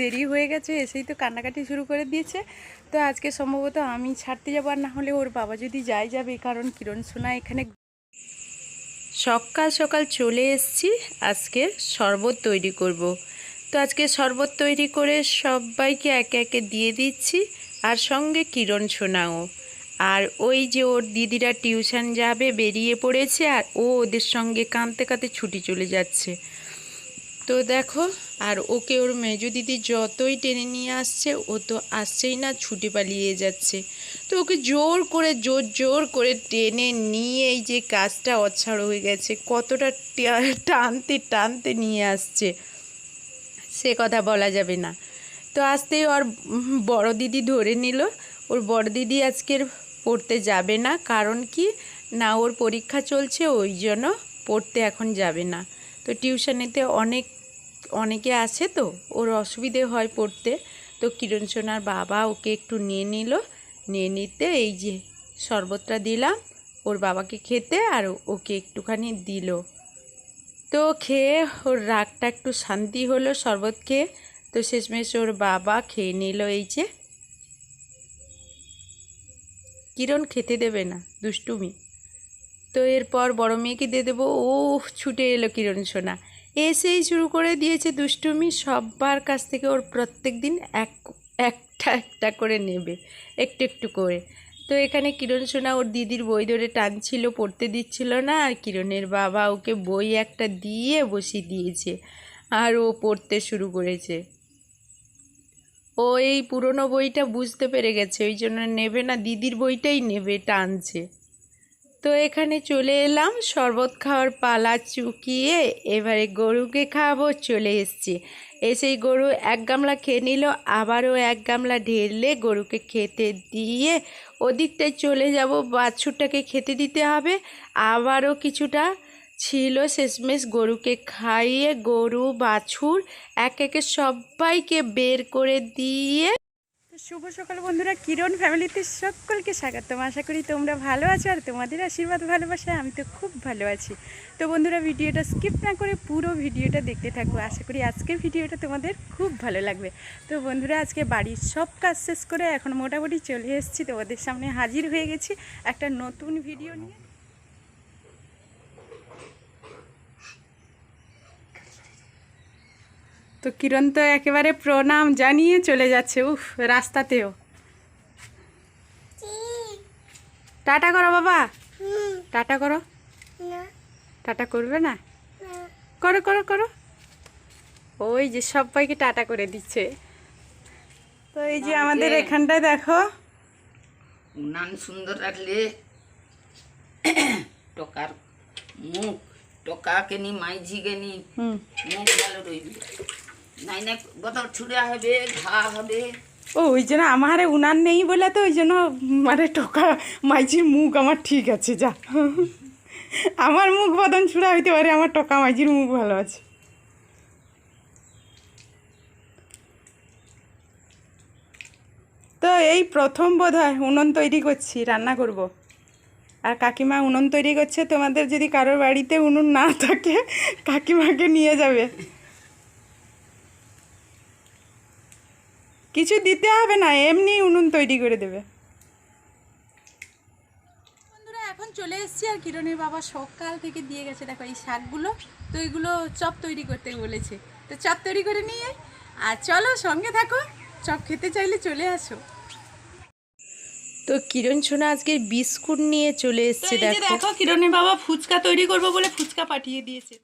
দেরি হয়ে গেছে, এসেই তো কান্নাকাটি শুরু করে দিয়েছে। তো আজকে সম্ভবত আমি ছাড়তে যাব আর না হলে ওর বাবা যদি যাই যাবে, কারণ কিরণ সোনা এখানে সকাল সকাল চলে এসেছি, আজকে শরবত তৈরি করব। তো আজকে শরবত তৈরি করে সবাইকে একে একে দিয়ে দিচ্ছি, আর সঙ্গে কিরণ সোনাও। আর ওই যে ওর দিদিরা টিউশন যাবে, বেরিয়ে পড়েছে, আর ও ওদের সঙ্গে কাঁদতে কাঁদতে ছুটি চলে যাচ্ছে। তো দেখো, আর ওকে ওর মেজো দিদি যতই টেনে নিয়ে আসছে, ও তো আসছেই না, ছুটে পালিয়ে যাচ্ছে। তো ওকে জোর করে, জোর জোর করে টেনে নিয়ে এই যে কাজটা অছাড় হয়ে গেছে, কতটা টানতে টানতে নিয়ে আসছে, সে কথা বলা যাবে না। তো আসতেই ওর বড় দিদি ধরে নিল, ওর বড় দিদি আজকের পড়তে যাবে না, কারণ কি? না, ওর পরীক্ষা চলছে, ওই জন্য পড়তে এখন যাবে না। তো টিউশনেতে অনেক, অনেকে আছে তো, ওর অসুবিধে হয় পড়তে। তো কিরণ সোনার বাবা ওকে একটু নিয়ে নিল। নিয়ে নিতে এই যে শরবতটা দিলাম, ওর বাবাকে খেতে আর ওকে একটুখানি দিল। তো খেয়ে ওর রাগটা একটু শান্তি হলো শরবত খেয়ে। তো শেষমেশ ওর বাবা খেয়ে নিল এই যে। কিরণ খেতে দেবে না, দুষ্টুমি। তো এরপর বড় মেয়েকে দিয়ে দেবো। ও ছুটে এলো কিরণ সোনা। এসেই শুরু করে দিয়েছে দুষ্টুমি। সবার কাছ থেকে ওর প্রত্যেক দিন এক, একটা একটা করে নেবে, একটু একটু করে। তো এখানে কিরণ সোনা ওর দিদির বই ধরে টানছিল, পড়তে দিচ্ছিল না। আর কিরণের বাবা ওকে বই একটা দিয়ে বসিয়ে দিয়েছে আর ও পড়তে শুরু করেছে। ও এই পুরনো বইটা বুঝতে পেরে গেছে, ওই জন্য নেবে না। দিদির বইটাই নেবে, টানছে। তো এখানে চলে এলাম, শরবত খাওয়ার পালা চুকিয়ে এবারে গরুকে খাওয়াবো, চলে এসছি। এসেই গরু এক গামলা খেয়ে নিল, আবারও এক গামলা ঢেলে গরুকে খেতে দিয়ে ওদিকটায় চলে যাব। বাছুরটাকে খেতে দিতে হবে। আবারও কিছুটা ছিল শেষমেশ গরুকে খাইয়ে, গরু, বাছুর, এক একে সবাইকে বের করে দিয়ে শুভ সকাল বন্ধুরা, কিরণ ফ্যামিলিতে সকলকে স্বাগতম। আশা করি তোমরা ভালো আছো আর তোমাদের আশীর্বাদ ভালোবাসায় আমি তো খুব ভালো আছি। তো বন্ধুরা, ভিডিওটা স্কিপ না করে পুরো ভিডিওটা দেখতে থাকব আশা করি আজকের ভিডিওটা তোমাদের খুব ভালো লাগবে। তো বন্ধুরা, আজকে বাড়ির সব কাজ শেষ করে এখন মোটামুটি চলে এসেছি। তোমাদের সামনে হাজির হয়ে গেছি একটা নতুন ভিডিও নিয়ে। তো কিরণ তো একেবারে প্রণাম জানিয়ে চলে যাচ্ছে উফ রাস্তাতেও। টাটা করো বাবা। টাটা করো। টাটা করবে না? করো করো করো। ওই যে সবাইকে টাটা করে দিচ্ছে। তো এই যে আমাদের এখানটায় দেখো। উনান সুন্দর রাখলে। টকার মুখ টকাকে নি মাইঝিকে নি। হুম। মুখ ভালো রইবে। ও, ওই জন্য আমার উনান নেই বলে তো ওই জন্য মানে টোকা মাইজির মুখ আমার ঠিক আছে, যা। আমার মুখ বদন ছুড়া হইতে পারে, আমার টোকা মাইজির মুখ ভালো আছে। তো এই প্রথম বোধ হয় উনুন তৈরি করছি, রান্না করব। আর কাকিমা উনুন তৈরি করছে, তোমাদের যদি কারোর বাড়িতে উনুন না থাকে, কাকিমাকে নিয়ে যাবে। কিছু দিতে হবে না এমনি উনুন তৈরি করে দেবে। বন্ধুরা এখন চলে এসেছি আর কিরণের বাবা সকাল থেকে দিয়ে গেছে দেখো এই শাকগুলো। তো এইগুলো চপ তৈরি করতে বলেছে। তো চপ তৈরি করে নিয়ে আর চলো সঙ্গে থাকো চপ খেতে চাইলে চলে আসো। তো কিরণ সোনা আজকে বিস্কুট নিয়ে চলে এসেছে দেখো। দেখো কিরণের বাবা ফুচকা তৈরি করব বলে ফুচকা পাঠিয়ে দিয়েছে।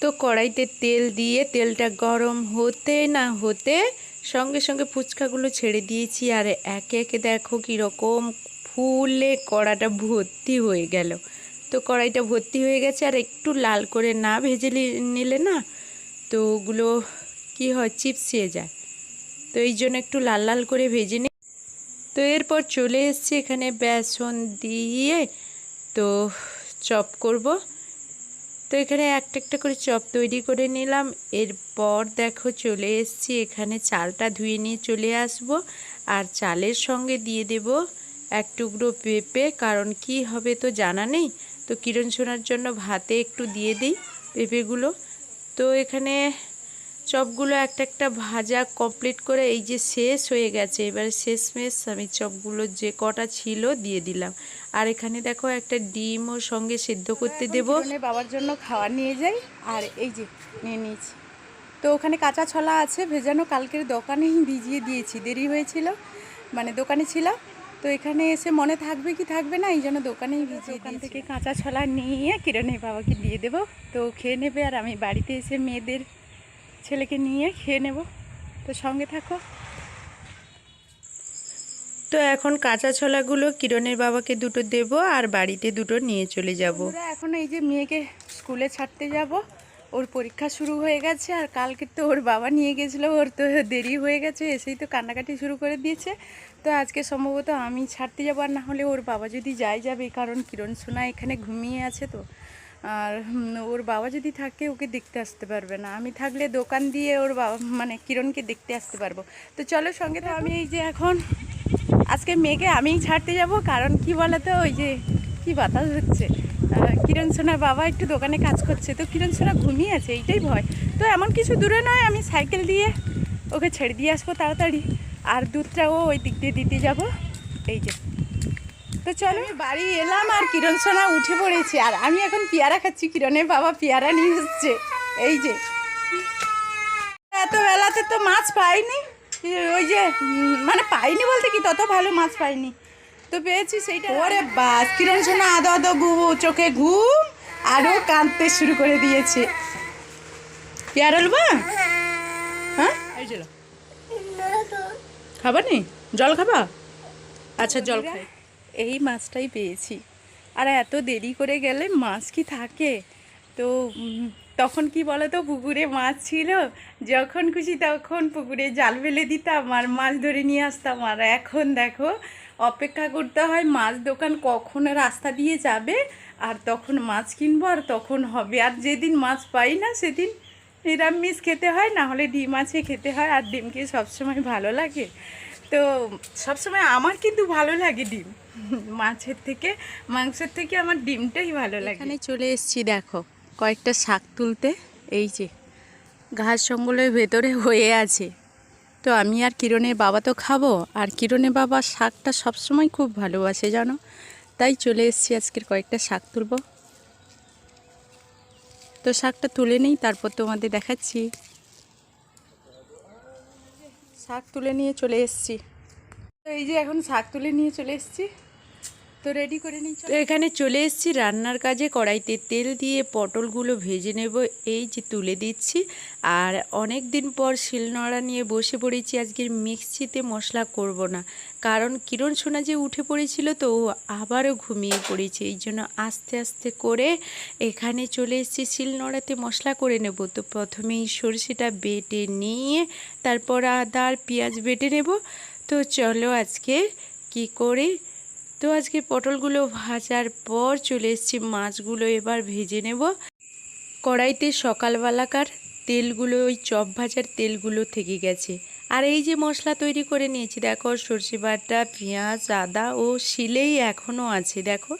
তো কড়াইতে তেল দিয়ে তেলটা গরম হতে না হতে সঙ্গে সঙ্গে ফুচকাগুলো ছেড়ে দিয়েছি আর একে একে দেখো কীরকম ফুলে কড়াটা ভর্তি হয়ে গেল। তো কড়াইটা ভর্তি হয়ে গেছে আর একটু লাল করে না ভেজে নিলে না তো ওগুলো কি হয় চিপসিয়ে যায়। তো এই জন্য একটু লাল লাল করে ভেজে নিই তো এরপর চলে এসেছি এখানে বেসন দিয়ে তো চপ করব। তো এখানে একটা একটা করে চপ তৈরি করে নিলাম। এরপর দেখো চলে এসছি, এখানে চালটা ধুয়ে নিয়ে চলে আসব। আর চালের সঙ্গে দিয়ে দেব এক টুকরো পেঁপে, কারণ কি হবে তো জানা নেই। তো কিরণ সোনার জন্য ভাতে একটু দিয়ে দিই পেঁপেগুলো। তো এখানে চপগুলো একটা একটা ভাজা কমপ্লিট করে এই যে শেষ হয়ে গেছে এবারে শেষমেশ আমি চপগুলো যে কটা ছিল দিয়ে দিলাম। আর এখানে দেখো একটা ডিম ডিমও সঙ্গে সেদ্ধ করতে দেবো। বাবার জন্য খাবার নিয়ে যাই আর এই যে নিয়ে নিয়েছি। তো ওখানে কাঁচা ছলা আছে ভেজানো কালকের দোকানেই ভিজিয়ে দিয়েছি দেরি হয়েছিল মানে দোকানে ছিলাম তো এখানে এসে মনে থাকবে কি থাকবে না এই জন্য দোকানেই ভিজিয়ে দোকান থেকে কাঁচা ছলা নিয়ে কিরণের বাবাকে দিয়ে দেবো। তো খেয়ে নেবে আর আমি বাড়িতে এসে মেয়েদের ছেলেকে নিয়ে খেয়ে নেব। তো সঙ্গে থাকো। তো এখন কাঁচা ছোলাগুলো কিরণের বাবাকে দুটো দেব আর বাড়িতে দুটো নিয়ে চলে যাব। এখন এই যে মেয়েকে স্কুলে ছাড়তে যাব। ওর পরীক্ষা শুরু হয়ে গেছে আর কালকে তো ওর বাবা নিয়ে গেছিল। ওর তো দেরি হয়ে গেছে এসেই তো কান্নাকাটি শুরু করে দিয়েছে। তো আজকে সম্ভবত আমি ছাড়তে যাব আর না হলে ওর বাবা যদি যায় যাবে কারণ কিরণ সোনা এখানে ঘুমিয়ে আছে তো। আর ওর বাবা যদি থাকে ওকে দেখতে আসতে পারবে না। আমি থাকলে দোকান দিয়ে ওর বাবা মানে কিরণকে দেখতে আসতে পারব। তো চলো সঙ্গে তো আমি এই যে এখন, আজকে মেয়েকে আমিই ছাড়তে যাব, কারণ কি বলতো, ওই যে কি বাতাস হচ্ছে। কিরণ সোনার বাবা একটু দোকানে কাজ করছে, তো কিরণ সোনা ঘুমিয়ে আছে, এইটাই ভয়। তো এমন কিছু দূরে নয়, আমি সাইকেল দিয়ে ওকে ছেড়ে দিয়ে আসব তাড়াতাড়ি। আর দুধটাও ওই দিক দিয়ে দিতে যাব। এই যে। তো চলো। বাড়ি এলাম আর কিরণ সোনা উঠে পড়েছে। আর আমি এখন পেয়ারা খাচ্ছি কিরণের বাবা পেয়ারা নিয়ে এসছে। এই যে। এত বেলাতে তো মাছ পাইনি। ওই যে মানে পাইনি বলতে কি তত ভালো মাছ পাইনি। তো পেয়েছি সেইটা। ওরে বাস কিরণ সোনা আদো আদো বুবু চোখে ঘুম আরও কাঁদতে শুরু করে দিয়েছে। পেয়ারা লবা? হ্যাঁ? এই যে খাবা নি জল খাবা? আচ্ছা জল খাই। এই মাছটাই পেয়েছি। আর এত দেরি করে গেলে মাছ কি থাকে? তো তখন কি বলো তো পুকুরে মাছ ছিল, যখন খুশি তখন পুকুরে জাল ফেলে দিতাম আর মাছ ধরে নিয়ে আসতাম। আর এখন দেখো, অপেক্ষা করতে হয় মাছ দোকান কখন রাস্তা দিয়ে যাবে, আর তখন মাছ কিনবো আর তখন হবে। আর যেদিন মাছ পাই না সেদিন নিরামিষ খেতে হয়, না হলে ডিম আছে খেতে হয়, আর ডিমকে সবসময় ভালো লাগে। তো সবসময় আমার কিন্তু ভালো লাগে ডিম। মাছের থেকে, মাংসের থেকে আমার ডিমটাই ভালো লাগে। এখানে চলে এসেছি, দেখো, কয়েকটা শাক তুলতে। এই যে, ঘাস জঙ্গলের ভেতরে হয়ে আছে। তো আমি আর কিরণের বাবা তো খাব, আর কিরণের বাবা শাকটা সবসময় খুব ভালোবাসে, জানো? তাই চলে এসেছি, আজকের কয়েকটা শাক তুলবো। তো শাকটা তুলে নেই, তারপর তোমাদের দেখাচ্ছি। শাক তুলে নিয়ে চলে এসছি। তো এই যে এখন শাক তুলে নিয়ে চলে এসেছি। তো রেডি করে নিই তো এখানে চলে এসেছি রান্নার কাজে। কড়াইতে তেল দিয়ে পটলগুলো ভেজে নেব। এই যে তুলে দিচ্ছি। আর অনেক দিন পর শিলনোড়া নিয়ে বসে পড়েছি। আজকের মিক্সিতে মশলা করব না। কারণ কিরণ সোনা যে উঠে পড়েছিল তো ও আবারও ঘুমিয়ে পড়েছে। এই জন্য আস্তে আস্তে করে এখানে চলে এসেছি। শিলনোড়াতে মশলা করে নেব। তো প্রথমেই সরষেটা বেটে নিয়ে তারপর আদা আর পেঁয়াজ বেটে নেব। তো চলো আজকে কি করি তো আজকে পটলগুলো ভাজার পর চলে এসছি, মাছগুলো এবার ভেজে নেব। কড়াইতে সকালবেলাকার তেলগুলো, ওই চপ ভাজার তেলগুলো থেকে গেছে। আর এই যে মশলা তৈরি করে নিয়েছি, দেখো সর্ষে বাটা, পেঁয়াজ, আদা ও শিলেই এখনও আছে, দেখো।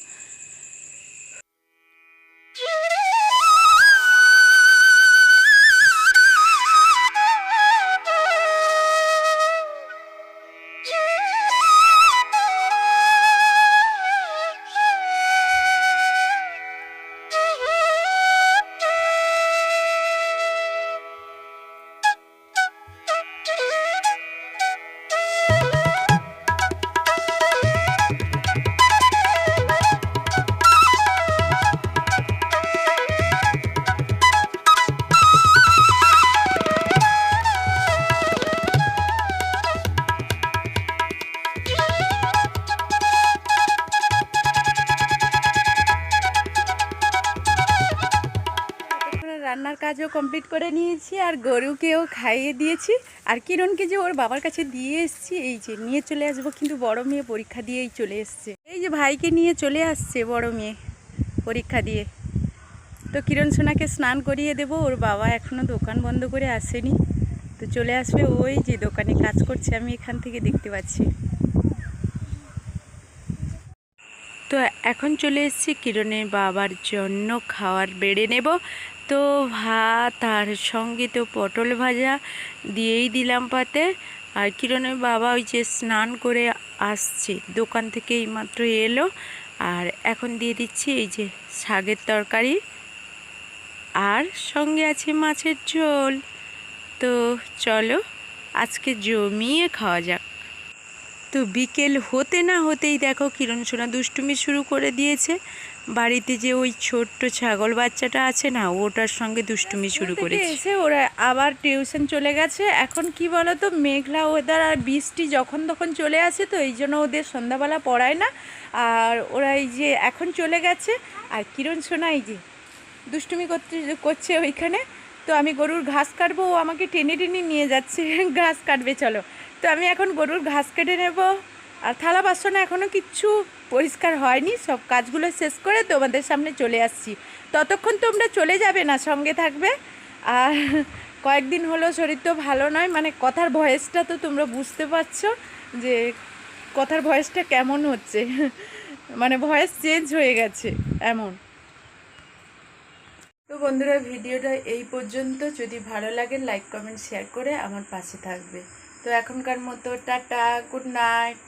কাজও কমপ্লিট করে নিয়েছি, আর গরুকেও খাইয়ে দিয়েছি। আর কিরণকে যে ওর বাবার কাছে দিয়ে এসেছি, এই যে নিয়ে চলে আসব, কিন্তু বড় মেয়ে পরীক্ষা দিয়েই চলে এসছে। এই যে ভাইকে নিয়ে চলে আসছে বড় মেয়ে পরীক্ষা দিয়ে। তো কিরণ সোনাকে স্নান করিয়ে দেবো, ওর বাবা এখনও দোকান বন্ধ করে আসেনি। তো চলে আসবে ওই যে দোকানে কাজ করছে, আমি এখান থেকে দেখতে পাচ্ছি। তো এখন চলে এসেছি কিরণের বাবার জন্য খাওয়ার বেড়ে নেব। তো ভাত আর সঙ্গে তো পটল ভাজা দিয়েই দিলাম পাতে। আর কিরণের বাবা ওই যে স্নান করে আসছে, দোকান থেকে এইমাত্র এলো। আর এখন দিয়ে দিচ্ছি এই যে শাকের তরকারি। আর সঙ্গে আছে মাছের ঝোল। তো চলো আজকে জমিয়ে খাওয়া যাক। তো বিকেল হতে না হতেই দেখো কিরণ সোনা দুষ্টুমি শুরু করে দিয়েছে। বাড়িতে যে ওই ছোট্ট ছাগল বাচ্চাটা আছে না ওটার সঙ্গে দুষ্টুমি শুরু করেছে। এসে ওরা আবার টিউশন চলে গেছে। এখন কি বলো তো মেঘলা ওয়েদার আর বৃষ্টি যখন তখন চলে আসে তো এই জন্য ওদের সন্ধ্যাবেলা পড়ায় না। আর ওরা এই যে এখন চলে গেছে। আর কিরণ সোনা এই যে দুষ্টুমি করতে করছে ওইখানে। তো আমি গরুর ঘাস কাটবো ও আমাকে টেনে টেনে নিয়ে যাচ্ছে। ঘাস কাটবে চলো। তো আমি এখন গরুর ঘাস কেটে নেব। আর থালা বাসন এখনও কিচ্ছু পরিষ্কার হয়নি, সব কাজগুলো শেষ করে তোমাদের সামনে চলে আসছি। ততক্ষণ তোমরা চলে যাবে না, সঙ্গে থাকবে। আর কয়েকদিন হলো শরীর তো ভালো নয় মানে কথার ভয়েসটা তো তোমরা বুঝতে পারছ যে কথার ভয়েসটা কেমন হচ্ছে। মানে ভয়েস চেঞ্জ হয়ে গেছে, এমন। তো বন্ধুরা, ভিডিওটা এই পর্যন্ত। যদি ভালো লাগে, লাইক, কমেন্ট, শেয়ার করে আমার পাশে থাকবে। তো এখনকার মতো টাটা গুড নাইট